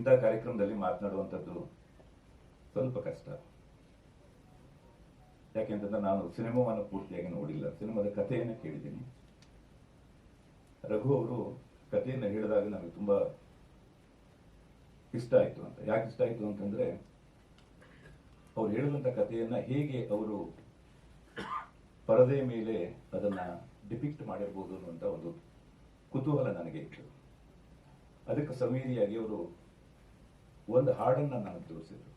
ಇಂಥ ಕಾರ್ಯಕ್ರಮದಲ್ಲಿ ಮಾತನಾಡುವಂಥದ್ದು ಸ್ವಲ್ಪ ಕಷ್ಟ. ಯಾಕೆಂತಂದ್ರೆ ನಾನು ಸಿನಿಮಾವನ್ನು ಪೂರ್ತಿಯಾಗಿ ನೋಡಿಲ್ಲ. ಸಿನಿಮಾದ ಕಥೆಯನ್ನು ಕೇಳಿದ್ದೀನಿ. ರಘು ಅವರು ಕಥೆಯನ್ನು ಹೇಳಿದಾಗ ನನಗೆ ತುಂಬ ಇಷ್ಟ ಆಯಿತು ಅಂತ. ಯಾಕೆ ಇಷ್ಟ ಆಯಿತು ಅಂತಂದ್ರೆ ಅವ್ರು ಹೇಳಿದಂಥ ಕಥೆಯನ್ನು ಹೇಗೆ ಅವರು ಪರದೆ ಮೇಲೆ ಅದನ್ನ ಡಿಪಿಕ್ಟ್ ಮಾಡಿರ್ಬೋದು ಅನ್ನುವಂಥ ಒಂದು ಕುತೂಹಲ ನನಗೆ ಇತ್ತು. ಅದಕ್ಕೆ ಸಮೀರಿಯಾಗಿ ಅವರು ಒಂದು ಹಾಡನ್ನು ನನಗೆ ತೋರಿಸಿದ್ರು.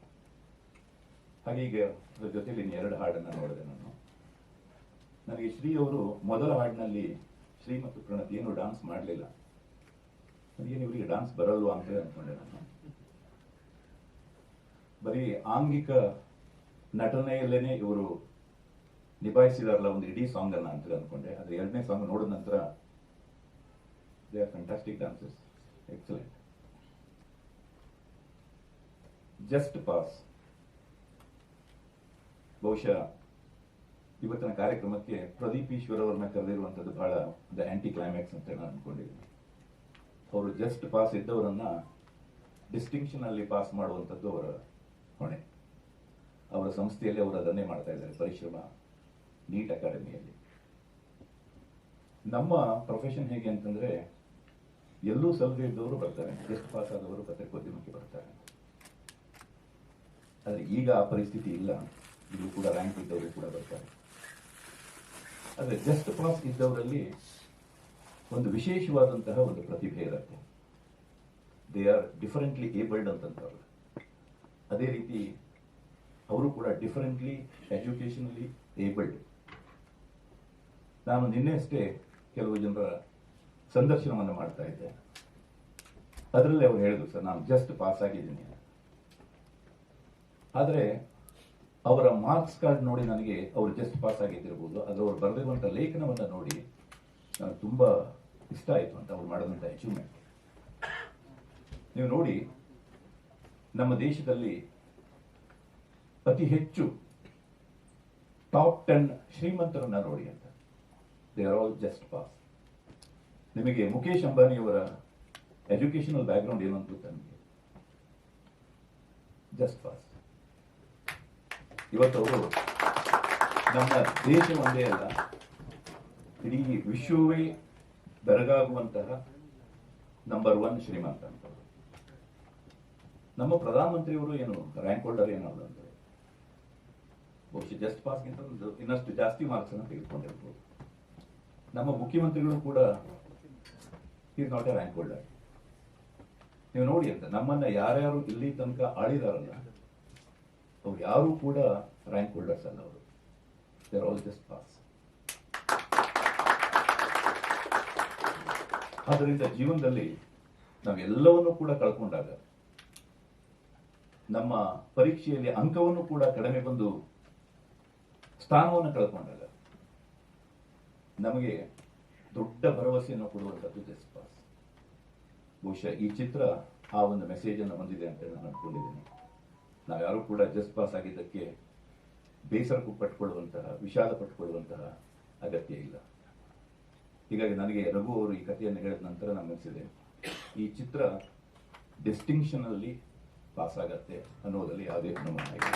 ಹಾಗೆ ಈಗ ಅದ್ರ ಇನ್ನು ಎರಡು ಹಾಡನ್ನು ನೋಡಿದೆ ನಾನು. ನನಗೆ ಶ್ರೀ ಅವರು ಮೊದಲ ಹಾಡಿನಲ್ಲಿ ಶ್ರೀ ಮತ್ತು ಪ್ರಣತಿ ಏನು ಡಾನ್ಸ್ ಮಾಡಲಿಲ್ಲ. ನನಗೇನು ಇವರಿಗೆ ಡಾನ್ಸ್ ಬರಲ್ವಾ ಅಂತ ಅಂದ್ಕೊಂಡೆ ನಾನು. ಬರೀ ಆಂಗಿಕ ನಟನೆಯಲ್ಲೇನೆ ಇವರು ನಿಭಾಯಿಸಿದಾರಲ್ಲ ಒಂದು ಇಡೀ ಸಾಂಗ್ ಅನ್ನ ಅಂತ ಅನ್ಕೊಂಡೆ ಅದ್ರ ಎರಡನೇ ಸಾಂಗ್ ನೋಡಿದ ನಂತರ they are fantastic dances excellent just pass ಬಹುಶಃ ಇವತ್ತಿನ ಕಾರ್ಯಕ್ರಮಕ್ಕೆ ಪ್ರದೀಪ್ ಈಶ್ವರ್ ಅವರನ್ನ ಕರೆದಿರುವಂತದ್ದು ಬಹಳ ದ ಆಂಟಿ ಕ್ಲೈಮ್ಯಾಕ್ಸ್ ಅಂತ ನಾನು ಅನ್ಕೊಂಡಿದ್ದೀನಿ. ಅವರು ಜಸ್ಟ್ ಪಾಸ್ ಇದ್ದವರನ್ನ ಡಿಸ್ಟಿಂಕ್ಷನ್ ಅಲ್ಲಿ ಪಾಸ್ ಮಾಡುವಂಥದ್ದು ಅವರ ಹೊಣೆ. ಅವರ ಸಂಸ್ಥೆಯಲ್ಲಿ ಅವರು ಅದನ್ನೇ ಮಾಡ್ತಾ ಇದ್ದಾರೆ, ಪರಿಶ್ರಮ, ನೀಟ್ ಅಕಾಡೆಮಿಯಲ್ಲಿ. ನಮ್ಮ ಪ್ರೊಫೆಷನ್ ಹೇಗೆ ಅಂತಂದ್ರೆ ಎಲ್ಲೂ ಸಲಹೆ ಇದ್ದವರು ಬರ್ತಾರೆ ಜಸ್ಟ್ ಪಾಸ್ ಆದವರು ಪತ್ರಿಕೋದ್ಯಮಕ್ಕೆ ಬರ್ತಾರೆ. ಆದ್ರೆ ಈಗ ಆ ಪರಿಸ್ಥಿತಿ ಇಲ್ಲ. ಇದು ಕೂಡ ರ್ಯಾಂಕ್ ಇದ್ದವರು ಕೂಡ ಬರ್ತಾರೆ. ಆದರೆ ಜಸ್ಟ್ ಪಾಸ್ ಇದ್ದವರಲ್ಲಿ ಒಂದು ವಿಶೇಷವಾದಂತಹ ಒಂದು ಪ್ರತಿಭೆ ಇರುತ್ತೆ. ದೇ ಆರ್ ಡಿಫರೆಂಟ್ಲಿ ಏಬಲ್ಡ್ ಅಂತಂತಾರೆ ಅದೇ ರೀತಿ ಅವರು ಕೂಡ ಡಿಫರೆಂಟ್ಲಿ ಎಜುಕೇಷನಲ್ಲಿ ಏಬಲ್ಡ್ ನಾನು ನಿನ್ನೆ ಅಷ್ಟೇ ಕೆಲವು ಜನರ ಸಂದರ್ಶನವನ್ನು ಮಾಡ್ತಾ ಇದ್ದೆ. ಅದರಲ್ಲಿ ಅವ್ರು ಹೇಳಿದ್ರು, ಸರ್, ನಾನು ಜಸ್ಟ್ ಪಾಸ್ ಆಗಿದ್ದೀನಿ ಆದರೆ ಅವರ ಮಾರ್ಕ್ಸ್ ಕಾರ್ಡ್ ನೋಡಿ ನನಗೆ ಅವರು ಜಸ್ಟ್ ಪಾಸ್ ಆಗಿದ್ದಿರ್ಬೋದು ಆದರೆ ಅವ್ರು ಬರೆದಿರುವಂಥ ಲೇಖನವನ್ನು ನೋಡಿ ನನಗೆ ತುಂಬಾ ಇಷ್ಟ ಆಯಿತು ಅಂತ ಅವ್ರು ಮಾಡಿದಂಥ ಅಚೀವ್ಮೆಂಟ್ ನೀವು ನೋಡಿ, ನಮ್ಮ ದೇಶದಲ್ಲಿ ಅತಿ ಹೆಚ್ಚು ಟಾಪ್ ಟೆನ್ ಶ್ರೀಮಂತರನ್ನ ನೋಡಿ ಅಂತ. They are all just pass ನಿಮಗೆ ಮುಖೇಶ್ ಅಂಬಾನಿಯವರ ಎಜುಕೇಶನಲ್ ಬ್ಯಾಕ್ಗ್ರೌಂಡ್ ಏನು ಅಂತ ನಿಮಗೆ? ಜಸ್ಟ್ ಪಾಸ್ ಇವತ್ತು ಅವರು ನಮ್ಮ ದೇಶ ಒಂದೇ ಅಲ್ಲ, ಇಡೀ ವಿಶ್ವವೇ ಬೆರಗಾಗುವಂತಹ ನಂಬರ್ ಒನ್ ಶ್ರೀಮಂತ ಅಂತ. ನಮ್ಮ ಪ್ರಧಾನಮಂತ್ರಿಯವರು ಏನು ರ್ಯಾಂಕ್ ಹೋಲ್ಡರ್ ಏನಲ್ಲ ಅಂತ ಬಹುಶಃ ಜಸ್ಟ್ ಪಾಸ್ಗಿಂತ ಗಿಂತ ಇನ್ನಷ್ಟು ಜಾಸ್ತಿ ಮಾರ್ಕ್ಸ್ ಅನ್ನು ತೆಗೆದುಕೊಂಡಿರ್ಬೋದು ನಮ್ಮ ಮುಖ್ಯಮಂತ್ರಿಗಳು ಕೂಡ ಈಸ್ ನಾಟ್ ರ್ಯಾಂಕ್ ಹೋಲ್ಡರ್ ನೀವು ನೋಡಿ ಅಂತ, ನಮ್ಮನ್ನ ಯಾರ್ಯಾರು ಇಲ್ಲಿ ತನಕ ಆಳಿದಾರಲ್ಲ ಅವ್ರು ಯಾರು ಕೂಡ ರ್ಯಾಂಕ್ ಹೋಲ್ಡರ್ಸ್ ಅಲ್ಲ ಅವರು. ದೇರ್ ಆಲ್ ಜಸ್ಟ್ ಪಾಸ್ ಆದ್ದರಿಂದ ಜೀವನದಲ್ಲಿ ನಾವೆಲ್ಲವನ್ನೂ ಕೂಡ ಕಳ್ಕೊಂಡಾಗ ನಮ್ಮ ಪರೀಕ್ಷೆಯಲ್ಲಿ ಅಂಕವನ್ನು ಕೂಡ ಕಡಿಮೆ ಬಂದು ಸ್ಥಾನವನ್ನು ಕಳ್ಕೊಂಡಾಗ ನಮಗೆ ದೊಡ್ಡ ಭರವಸೆಯನ್ನು ಕೊಡುವಂಥದ್ದು ಜಸ್ಟ್ ಪಾಸ್ ಬಹುಶಃ ಈ ಚಿತ್ರ ಆ ಒಂದು ಮೆಸೇಜ್ ಅನ್ನು ಹೊಂದಿದೆ ಅಂತ ನಾನು ಅನ್ಕೊಂಡಿದ್ದೀನಿ. ನಾವ್ಯಾರು ಕೂಡ ಜಸ್ಟ್ ಪಾಸ್ ಆಗಿದ್ದಕ್ಕೆ ಬೇಸರ ಪಟ್ಟುಕೊಳ್ಳುವಂತಹ, ವಿಷಾದ ಪಟ್ಟುಕೊಳ್ಳುವಂತಹ ಅಗತ್ಯ ಇಲ್ಲ. ಹೀಗಾಗಿ ನನಗೆ ರಘು ಅವರು ಈ ಕಥೆಯನ್ನು ಹೇಳಿದ ನಂತರ ನಮಗನಿಸಿದೆ ಈ ಚಿತ್ರ ಡಿಸ್ಟಿಂಕ್ಷನ್ ಅಲ್ಲಿ ಪಾಸ್ ಆಗತ್ತೆ ಅನ್ನೋದ್ರಲ್ಲಿ ಯಾವುದೇ ಅನುಮಾನ ಇಲ್ಲ.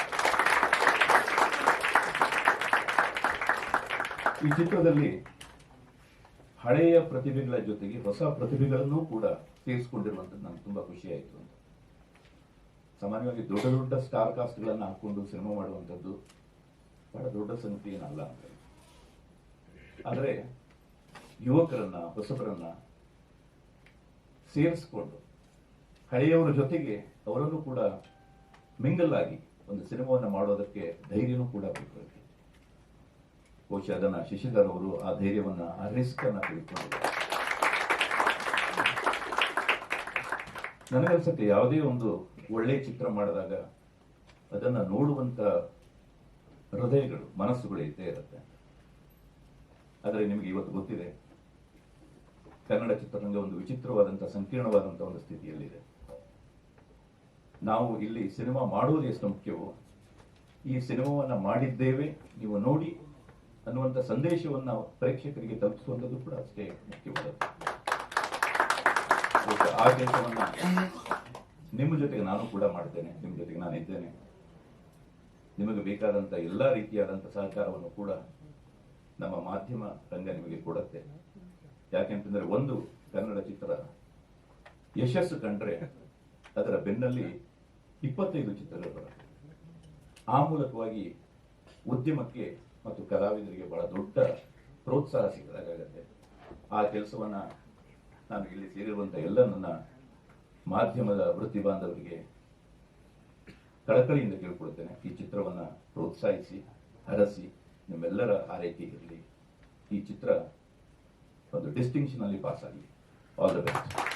ಈ ಚಿತ್ರದಲ್ಲಿ ಹಳೆಯ ಪ್ರತಿಭೆಗಳ ಜೊತೆಗೆ ಹೊಸ ಪ್ರತಿಭೆಗಳನ್ನು ಕೂಡ ಸೇರಿಸಿಕೊಂಡಿರುವಂಥದ್ದು ನನಗೆ ತುಂಬಾ ಖುಷಿ ಆಯಿತು ಅಂತ. ಸಾಮಾನ್ಯವಾಗಿ ದೊಡ್ಡ ದೊಡ್ಡ ಸ್ಟಾರ್ ಕಾಸ್ಟ್ಗಳನ್ನು ಹಾಕೊಂಡು ಸಿನಿಮಾ ಮಾಡುವಂಥದ್ದು ಬಹಳ ದೊಡ್ಡ ಸಂಗತಿ ಏನಲ್ಲ ಅಂತ ಆದರೆ ಯುವಕರನ್ನ, ಹೊಸಬರನ್ನ ಸೇರಿಸಿಕೊಂಡು ಹಳೆಯವರ ಜೊತೆಗೆ ಅವರನ್ನು ಕೂಡ ಮಿಂಗಲ್ ಆಗಿ ಒಂದು ಸಿನಿಮಾವನ್ನು ಮಾಡೋದಕ್ಕೆ ಧೈರ್ಯನೂ ಕೂಡ ಬೇಕು ಅದಕ್ಕೆ. ಬಹುಶಃ ಅದನ್ನ ಶಶಿಧರ್ ಅವರು ಆ ಧೈರ್ಯವನ್ನ, ಆ ರಿಸ್ಕ್ ಅನ್ನ ತೆಗೆದುಕೊಂಡಿದ್ದಾರೆ ನನಗನ್ಸುತ್ತೆ ಯಾವುದೇ ಒಂದು ಒಳ್ಳೆ ಚಿತ್ರ ಮಾಡಿದಾಗ ಅದನ್ನ ನೋಡುವಂತ ಹೃದಯಗಳು, ಮನಸ್ಸುಗಳು ಇದ್ದೇ ಇರುತ್ತೆ. ಆದರೆ ನಿಮಗೆ ಇವತ್ತು ಗೊತ್ತಿದೆ, ಕನ್ನಡ ಚಿತ್ರರಂಗ ಒಂದು ವಿಚಿತ್ರವಾದಂಥ ಸಂಕೀರ್ಣವಾದಂಥ ಒಂದು ಸ್ಥಿತಿಯಲ್ಲಿದೆ. ನಾವು ಇಲ್ಲಿ ಸಿನಿಮಾ ಮಾಡುವುದು ಎಷ್ಟು ಮುಖ್ಯವೋ, ಈ ಸಿನಿಮಾವನ್ನ ಮಾಡಿದ್ದೇವೆ, ನೀವು ನೋಡಿ ಅನ್ನುವಂಥ ಸಂದೇಶವನ್ನ ಪ್ರೇಕ್ಷಕರಿಗೆ ತಲುಪಿಸುವಂಥದ್ದು ಕೂಡ ಅಷ್ಟೇ ಮುಖ್ಯವಾದದ್ದು. ಆ ಕೆಲಸವನ್ನ ನಿಮ್ಮ ಜೊತೆಗೆ ನಾನು ಕೂಡ ಮಾಡ್ತೇನೆ ನಿಮ್ಮ ಜೊತೆಗೆ ನಾನು ಇದ್ದೇನೆ. ನಿಮಗೆ ಬೇಕಾದಂತ ಎಲ್ಲ ರೀತಿಯಾದಂತ ಸಹಕಾರವನ್ನು ಕೂಡ ನಮ್ಮ ಮಾಧ್ಯಮ ರಂಗ ನಿಮಗೆ ಕೊಡುತ್ತೆ. ಯಾಕೆಂತಂದ್ರೆ ಒಂದು ಕನ್ನಡ ಚಿತ್ರ ಯಶಸ್ಸು ಕಂಡ್ರೆ ಅದರ ಬೆನ್ನಲ್ಲಿ ಇಪ್ಪತ್ತೈದು ಚಿತ್ರಗಳು ಬರುತ್ತೆ. ಆ ಮೂಲಕವಾಗಿ ಉದ್ಯಮಕ್ಕೆ ಮತ್ತು ಕಲಾವಿದರಿಗೆ ಬಹಳ ದೊಡ್ಡ ಪ್ರೋತ್ಸಾಹ ಸಿಕ್ಕದಾಗತ್ತೆ ಆ ಕೆಲಸವನ್ನ ನಾನು ಇಲ್ಲಿ ಸೇರಿರುವಂತ ಎಲ್ಲ ನನ್ನ ಮಾಧ್ಯಮದ ವೃತ್ತಿ ಬಾಂಧವರಿಗೆ ಕಳಕಳಿಯಿಂದ ಕೇಳ್ಕೊಳ್ತೇನೆ ಈ ಚಿತ್ರವನ್ನು ಪ್ರೋತ್ಸಾಹಿಸಿ, ಹರಸಿ, ನಿಮ್ಮೆಲ್ಲರ ಆರೈಕೆ ಇರಲಿ. ಈ ಚಿತ್ರ ಒಂದು ಡಿಸ್ಟಿಂಕ್ಷನ್ ಅಲ್ಲಿ ಪಾಸ್ ಆಗಲಿ ಆಲ್ ದ ಬೆಸ್ಟ್